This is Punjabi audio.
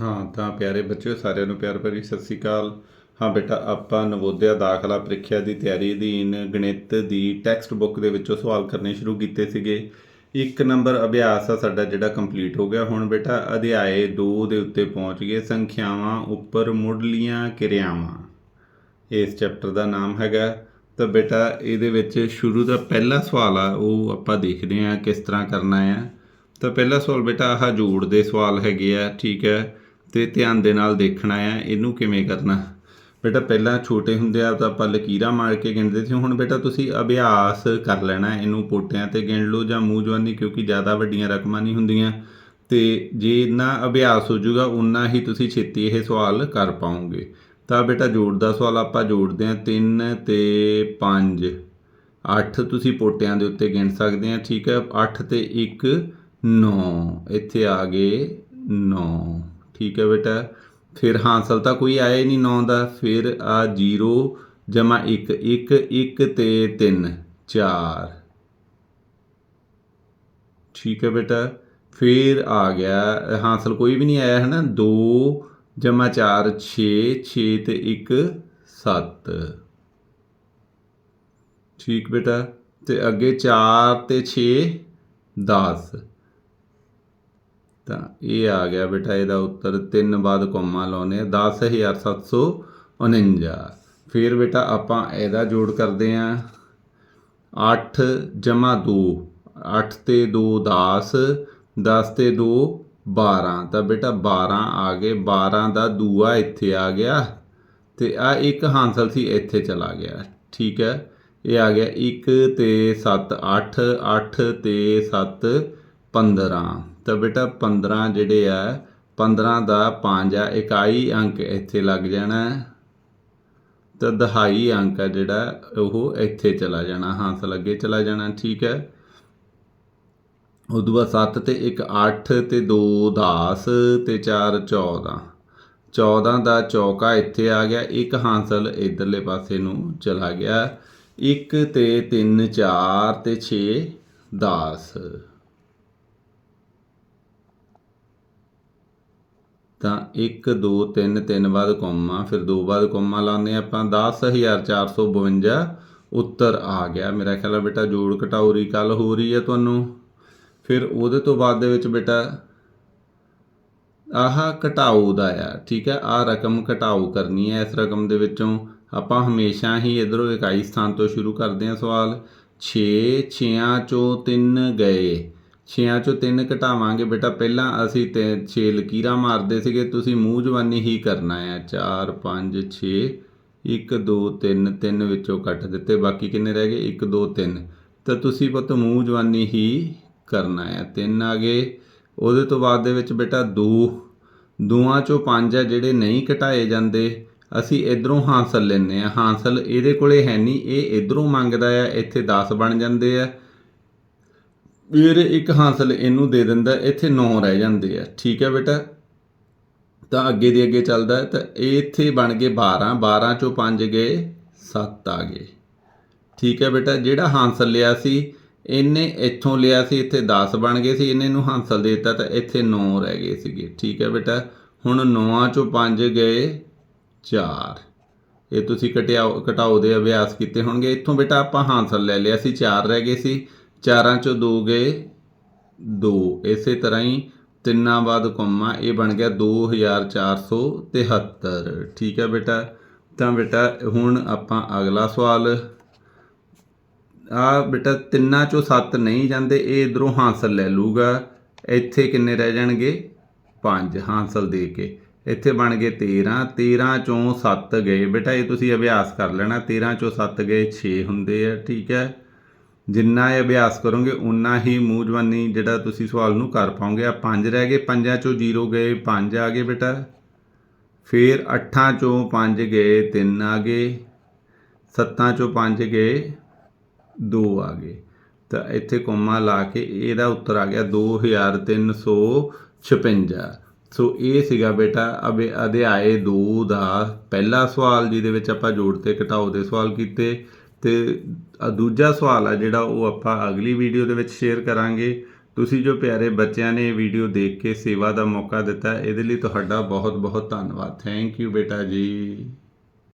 ਹਾਂ, ਤਾਂ ਪਿਆਰੇ ਬੱਚਿਓ, ਸਾਰਿਆਂ ਨੂੰ ਪਿਆਰ ਭਰੀ ਸਤਿ ਸ੍ਰੀ ਅਕਾਲ। ਹਾਂ ਬੇਟਾ, ਆਪਾਂ ਨਵੋਦਿਆ ਦਾਖਲਾ ਪ੍ਰੀਖਿਆ ਦੀ ਤਿਆਰੀ ਅਧੀਨ ਗਣਿਤ ਦੀ ਟੈਕਸਟ ਬੁੱਕ ਦੇ ਵਿੱਚੋਂ ਸਵਾਲ ਕਰਨੇ ਸ਼ੁਰੂ ਕੀਤੇ ਸੀਗੇ। ਇੱਕ ਨੰਬਰ ਅਭਿਆਸ ਆ ਸਾਡਾ ਜਿਹੜਾ ਕੰਪਲੀਟ ਹੋ ਗਿਆ। ਹੁਣ ਬੇਟਾ, ਅਧਿਆਏ 2 ਦੇ ਉੱਤੇ ਪਹੁੰਚ ਗਏ। ਸੰਖਿਆਵਾਂ ਉੱਪਰ ਮੁੱਢਲੀਆਂ ਕਿਰਿਆਵਾਂ। ਇਸ ਚੈਪਟਰ ਦਾ ਨਾਮ ਹੈਗਾ। ਤਾਂ ਬੇਟਾ, ਇਹਦੇ ਵਿੱਚ ਸ਼ੁਰੂ ਦਾ ਪਹਿਲਾ ਸਵਾਲ ਆ, ਉਹ ਆਪਾਂ ਦੇਖਦੇ ਹਾਂ ਕਿਸ ਤਰ੍ਹਾਂ ਕਰਨਾ ਹੈ ਤਾਂ ਪਹਿਲਾ ਸਵਾਲ ਬੇਟਾ, ਆਹ ਜੋੜ ਦੇ ਸਵਾਲ ਹੈਗੇ ਆ, ਠੀਕ ਹੈ? ਤੇ ਧਿਆਨ ਦੇ ਨਾਲ ਦੇਖਣਾ ਹੈ ਇਹਨੂੰ ਕਿਵੇਂ ਕਰਨਾ? ਬੇਟਾ, ਪਹਿਲਾਂ ਛੋਟੇ ਹੁੰਦੇ ਆ ਤਾਂ ਆਪਾਂ ਲਕੀਰਾਂ ਮਾਰ ਕੇ ਗਿਣਦੇ ਸੀ, ਹੁਣ ਬੇਟਾ ਤੁਸੀਂ ਅਭਿਆਸ ਕਰ ਲੈਣਾ, ਇਹਨੂੰ ਪੋਟਿਆਂ ਤੇ ਗਿਣ ਲਓ ਜਾਂ ਮੂੰਹ ਜਵਾਨੀ, ਕਿਉਂਕਿ ਜ਼ਿਆਦਾ ਵੱਡੀਆਂ ਰਕਮਾਂ ਨਹੀਂ ਹੁੰਦੀਆਂ। ਤੇ ਜੇ ਇੰਨਾ ਅਭਿਆਸ ਹੋ ਜਾਊਗਾ ਉਨਾ ਹੀ ਤੁਸੀਂ ਛੇਤੀ ਇਹ ਸਵਾਲ ਕਰ ਪਾਓਗੇ। ਤਾਂ ਬੇਟਾ, ਜੋੜ ਦਾ ਸਵਾਲ ਆਪਾਂ ਜੋੜਦੇ ਹਾਂ 3 ਤੇ 5 8 ਤੁਸੀਂ ਪੋਟਿਆਂ ਦੇ ਉੱਤੇ ਗਿਣ ਸਕਦੇ ਆ ਠੀਕ ਹੈ? 8 ਤੇ 1 9 ਇੱਥੇ ਆ ਗਏ 9 ਠੀਕ ਹੈ ਬੇਟਾ। ਫਿਰ ਹਾਸਲ ਤਾਂ ਕੋਈ ਆਇਆ ਹੀ ਨਹੀਂ 9 ਦਾ। ਫਿਰ ਆ 0 ਜਮਾ 1 1 1 ਤੇ 3 4 ਠੀਕ ਹੈ ਬੇਟਾ। ਫਿਰ ਆ ਗਿਆ। ਹਾਸਲ ਕੋਈ ਵੀ ਨਹੀਂ ਆਇਆ ਹੈ ਨਾ 2 ਜਮਾ 4 6 6 ਤੇ 1 7 ਠੀਕ ਬੇਟਾ। ਤੇ ਅੱਗੇ 4 ਤੇ 6 10 ਤਾਂ ਇਹ ਆ ਗਿਆ ਬੇਟਾ, ਇਹਦਾ ਉੱਤਰ 3 ਬਾਅਦ ਕੋਮਾ ਲਾਉਨੇ 10749 ਫਿਰ ਬੇਟਾ ਆਪਾਂ ਇਹਦਾ ਜੋੜ ਕਰਦੇ ਆਂ। 8 ਜਮਾ 2 8 ਤੇ 2 10 10 ਤੇ 2 12 ਤਾਂ ਬੇਟਾ 12 ਆ ਗਏ 12 ਦਾ ਦੂਆ ਇੱਥੇ ਆ ਗਿਆ ਤੇ ਆ ਇੱਕ ਹਾਂਸਲ ਸੀ, ਇੱਥੇ ਚਲਾ ਗਿਆ। ਠੀਕ ਹੈ, ਇਹ ਆ ਗਿਆ 1 ਤੇ 7 8 8 ਤੇ 7 15 ਤਾਂ ਬੇਟਾ 15 ਜਿਹੜੇ ਆ 15 ਦਾ 5 ਆ, ਇਕਾਈ ਅੰਕ ਇੱਥੇ ਲੱਗ ਜਾਣਾ ਤਾਂ ਦਹਾਈ ਅੰਕ ਆ ਜਿਹੜਾ, ਉਹ ਇੱਥੇ ਚਲਾ ਜਾਣਾ ਹਾਂਸਲ ਅੱਗੇ ਚਲਾ ਜਾਣਾ, ਠੀਕ ਹੈ। ਉਦੋਂ ਬਾਅਦ 7 ਤੇ 1 8 ਤੇ 2 10 ਤੇ 4 14 14 ਦਾ ਚੌਕਾ ਇੱਥੇ ਆ ਗਿਆ, ਇੱਕ ਹਾਂਸਲ ਇਧਰਲੇ ਪਾਸੇ ਨੂੰ ਚਲਾ ਗਿਆ। 1 ਤੇ 3 4 ਤੇ 6 10 ਤਾਂ 1 2 3 3 ਬਾਅਦ ਕੋਮਾ, ਫਿਰ 2 ਬਾਅਦ ਕੋਮਾ ਲਾਉਂਦੇ ਹਾਂ ਆਪਾਂ। 10452 ਉੱਤਰ ਆ ਗਿਆ। ਮੇਰਾ ਖਿਆਲ ਹੈ ਬੇਟਾ ਜੋੜ ਘਟਾਉਰੀ ਕੱਲ ਹੋ ਰਹੀ ਹੈ ਤੁਹਾਨੂੰ। ਫਿਰ ਉਹਦੇ ਤੋਂ ਬਾਅਦ ਦੇ ਵਿੱਚ ਬੇਟਾ ਆਹ ਘਟਾਓ ਦਾ ਆ, ਠੀਕ ਹੈ? ਆ ਰਕਮ ਘਟਾਓ ਕਰਨੀ ਹੈ। ਇਸ ਰਕਮ ਦੇ ਵਿੱਚੋਂ ਆਪਾਂ ਹਮੇਸ਼ਾ ਹੀ ਇਧਰੋਂ ਇਕਾਈ ਸਥਾਨ ਤੋਂ ਸ਼ੁਰੂ ਕਰਦੇ ਹਾਂ ਸਵਾਲ। 6 ਛਿਆਂ, ਚੋਂ 3 ਗਏ। ਛਿਆਂ ਚੋਂ ਤਿੰਨ ਘਟਾਵਾਂਗੇ ਬੇਟਾ, ਪਹਿਲਾਂ ਅਸੀਂ ਤੇ 6 ਲਕੀਰਾਂ ਮਾਰਦੇ ਸੀਗੇ, ਤੁਸੀਂ ਮੂੰਹ ਜਵਾਨੀ ਹੀ ਕਰਨਾ ਹੈ 4 5 6 1 2 3 3 ਵਿੱਚੋਂ ਕੱਟ ਦਿੱਤੇ, ਬਾਕੀ ਕਿੰਨੇ ਰਹਿ ਗਏ? 1 2 3 ਤਾਂ ਤੁਸੀਂ ਪੁੱਤ ਮੂੰਹ ਜਵਾਨੀ ਹੀ ਕਰਨਾ ਹੈ 3 ਆ ਗਏ। ਉਹਦੇ ਤੋਂ ਬਾਅਦ ਦੇ ਵਿੱਚ ਬੇਟਾ 2 ਦੋਆਂ ਚੋਂ 5 ਆ ਜਿਹੜੇ ਨਹੀਂ ਘਟਾਏ ਜਾਂਦੇ। ਅਸੀਂ ਇਧਰੋਂ ਹਾਸਲ ਲੈਨੇ ਆ। ਹਾਸਲ ਇਹਦੇ ਕੋਲੇ ਹੈ ਨਹੀਂ। ਇਹ ਇਧਰੋਂ ਮੰਗਦਾ ਆ, ਇੱਥੇ 10 ਬਣ ਜਾਂਦੇ ਆ। ਫਿਰ ਇੱਕ ਹਾਸਲ ਇਹਨੂੰ ਦੇ ਦਿੰਦਾ, ਇੱਥੇ 9 ਰਹਿ ਜਾਂਦੇ ਆ। ਠੀਕ ਹੈ ਬੇਟਾ? ਤਾਂ ਅੱਗੇ ਦੀ ਅੱਗੇ ਚੱਲਦਾ, ਤਾਂ ਇਹ ਇੱਥੇ ਬਣ ਗਏ 12 12 ਚੋਂ 5 ਗਏ 7 ਆ ਗਏ। ਠੀਕ ਹੈ ਬੇਟਾ, ਜਿਹੜਾ ਹਾਸਲ ਲਿਆ ਸੀ, ਇਹਨੇ ਇੱਥੋਂ ਲਿਆ ਸੀ, ਇੱਥੇ 10 ਬਣ ਗਏ ਸੀ, ਇਹਨੇ ਨੂੰ ਹਾਸਲ ਦੇ ਦਿੱਤਾ, ਤਾਂ ਇੱਥੇ 9 ਰਹਿ ਗਏ ਸੀਗੇ। ਠੀਕ ਹੈ ਬੇਟਾ, ਹੁਣ 9 ਚੋਂ 5 ਗਏ 4 ਇਹ ਤੁਸੀਂ ਘਟਿਆਓ ਘਟਾਓ ਦੇ ਅਭਿਆਸ ਕੀਤੇ ਹੋਣਗੇ। ਇੱਥੋਂ ਬੇਟਾ ਆਪਾਂ ਹਾਸਲ ਲੈ ਲਿਆ ਸੀ 4 ਰਹਿ ਗਏ ਸੀ। ਚਾਰਾਂ ਚੋਂ 2 ਗਏ 2 ਇਸੇ ਤਰ੍ਹਾਂ ਹੀ ਤਿੰਨਾਂ ਬਾਅਦ ਕੋਮਾ, ਇਹ ਬਣ ਗਿਆ 2473 ਠੀਕ ਹੈ ਬੇਟਾ? ਤਾਂ ਬੇਟਾ, ਹੁਣ ਆਪਾਂ ਅਗਲਾ ਸਵਾਲ। ਆ ਬੇਟਾ, ਤਿੰਨਾਂ ਚੋਂ 7 ਨਹੀਂ ਜਾਂਦੇ, ਇਹ ਇਧਰੋਂ ਹਾਸਲ ਲੈ ਲੂਗਾ ਇੱਥੇ ਕਿੰਨੇ ਰਹਿ ਜਾਣਗੇ? 5 ਹਾਸਲ ਦੇ ਕੇ। ਇੱਥੇ ਬਣ ਗਏ 13 13 ਚੋਂ 7 ਗਏ। ਬੇਟਾ, ਇਹ ਤੁਸੀਂ ਅਭਿਆਸ ਕਰ ਲੈਣਾ 13 ਚੋਂ 7 ਗਏ 6 ਹੁੰਦੇ ਆ। ਠੀਕ ਹੈ? ਜਿੰਨਾ ਇਹ ਅਭਿਆਸ ਕਰੋਗੇ ਉਨਾ ਹੀ ਮੂੰਹ ਜਵਾਨੀ ਜਿਹੜਾ ਤੁਸੀਂ ਸਵਾਲ ਨੂੰ ਕਰ ਪਾਓਗੇ। ਆ 5 ਰਹਿ ਗਏ, ਪੰਜਾਂ ਚੋਂ ਜੀਰੋ ਗਏ, ਪੰਜ ਆ ਗਏ ਬੇਟਾ। ਫਿਰ ਅੱਠਾਂ ਚੋਂ ਪੰਜ ਗਏ, ਤਿੰਨ ਆ ਗਏ। ਸੱਤਾਂ ਚੋਂ ਪੰਜ ਗਏ, ਦੋ ਆ ਗਏ। ਤਾਂ ਇੱਥੇ ਕੋਮਾ ਲਾ ਕੇ ਇਹਦਾ ਉੱਤਰ ਆ ਗਿਆ 2356 ਸੋ ਇਹ ਸੀਗਾ ਬੇਟਾ, ਅਬੇ ਅਧਿਆਏ 2 ਦਾ ਪਹਿਲਾ ਸਵਾਲ, ਜਿਹਦੇ ਵਿੱਚ ਆਪਾਂ ਜੋੜ ਤੇ ਘਟਾਓ ਦੇ ਸਵਾਲ ਕੀਤੇ। ਤੇ ਦੂਜਾ ਸਵਾਲ ਆ ਜਿਹੜਾ ਉਹ ਆਪਾਂ ਅਗਲੀ ਵੀਡੀਓ ਦੇ ਵਿੱਚ ਸ਼ੇਅਰ ਕਰਾਂਗੇ। ਤੁਸੀਂ ਜੋ ਪਿਆਰੇ ਬੱਚਿਆਂ ਨੇ ਵੀਡੀਓ ਦੇਖ ਕੇ ਸੇਵਾ ਦਾ ਮੌਕਾ ਦਿੱਤਾ, ਇਹਦੇ ਲਈ ਤੁਹਾਡਾ ਬਹੁਤ ਬਹੁਤ ਧੰਨਵਾਦ। ਥੈਂਕ ਯੂ ਬੇਟਾ ਜੀ।